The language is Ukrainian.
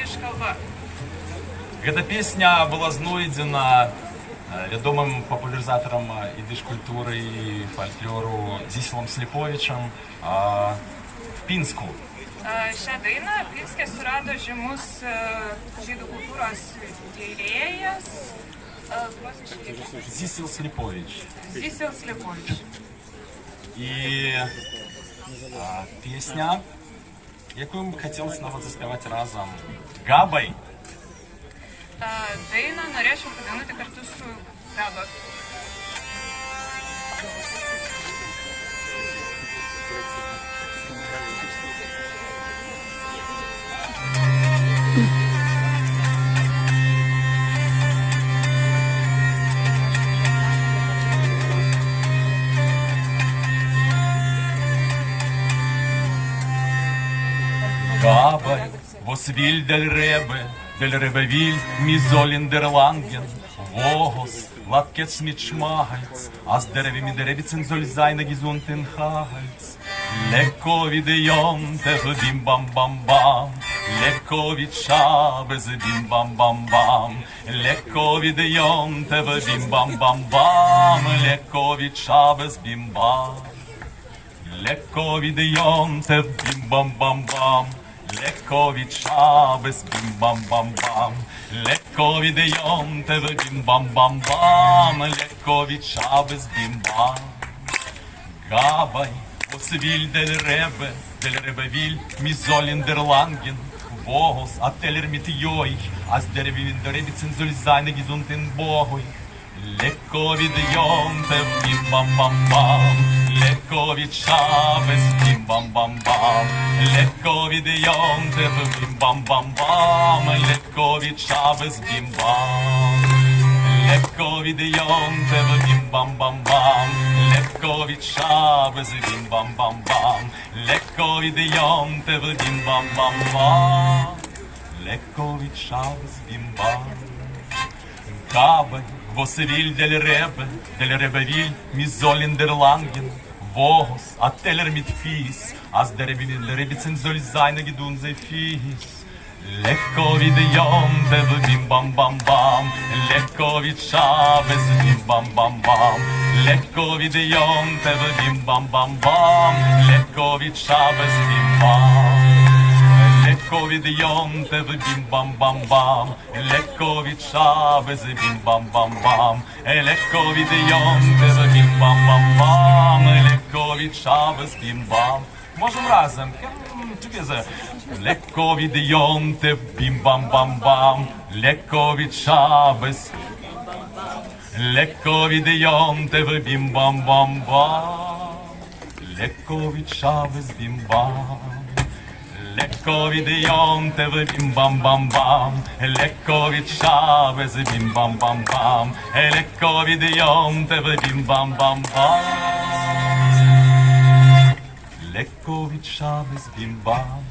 ідиш халва. Гэта песня была знойдзена э, вядомым папулярызатарам э, ідыш культуры і фальклору Зіслам Сліповичем а, в Пінску. Е, Šia daina Pinske surado žymus e, žydų kultūros tyrėjas e, proziškai Зісел Сліпович. Zysils Lipovič. І а, якую ми хотілося нават заспівати разом. Габай. E, Dainą norėčiau padainuoti kartu su Gaba. Габай, вос віль дель ребе, дель ребе віль, мізолін дер ланген, вогос, латкец міт шмагальц, а з дереві дереві цензоль гізунтен хагальц. Леко відейом тебе бім бам бам бам, леко від шабез бім бам бам бам, леко відейом тебе бім бам бам бам, леко від шабез бім бам. Леко відйом те бім-бам-бам-бам, леко від шабес бім-бам-бам-бам, леко відйом те бім-бам-бам-бам, леко від шабес бім-бам. Габай, освіль дель ребе, дель ребе віль, мізолін дер ланген, вогос, а телер міт йой, а з дереві він дереві цензуль зайне гізунтин богой. Леко відйом те бім-бам-бам-бам, леко від шабес бім-бам-бам-бам, леко відйом те бім-бам-бам-бам, леко від шабес бім-бам. Леко відйом тебе бім-бам-бам-бам, леко від шабези бім-бам-бам-бам, леко відйом тебе бім-бам-бам-бам, леко від шабез бім-бам. Кабель, восевіль дель ребе, дель ребевіль, мізолін дер ланген, вогос, а телер міт фіс, а з дереві від ребі цензоль зайна гідун зе фіс. Леко відйом тебе бім-бам-бам-бам, леко від шабез бім-бам-бам-бам, леко відйом тебе бім-бам-бам-бам, леко від шабез бім-бам. Леко відйом тебе бім-бам-бам-бам, леко від шабези бім-бам-бам-бам, леко відйом тебе бім-бам-бам-бам, леко від шабез бім-бам. Можем разом. Together. Леко відйом тебе бім-бам-бам-бам, леко від шабез. Леко відйом тебе бім-бам-бам-бам, леко від шабез бім-бам. Леко від тебе бім-бам-бам-бам, леко від шабез бім-бам-бам-бам, леко від тебе бім-бам-бам-бам. Леко від Шавез бім-бам.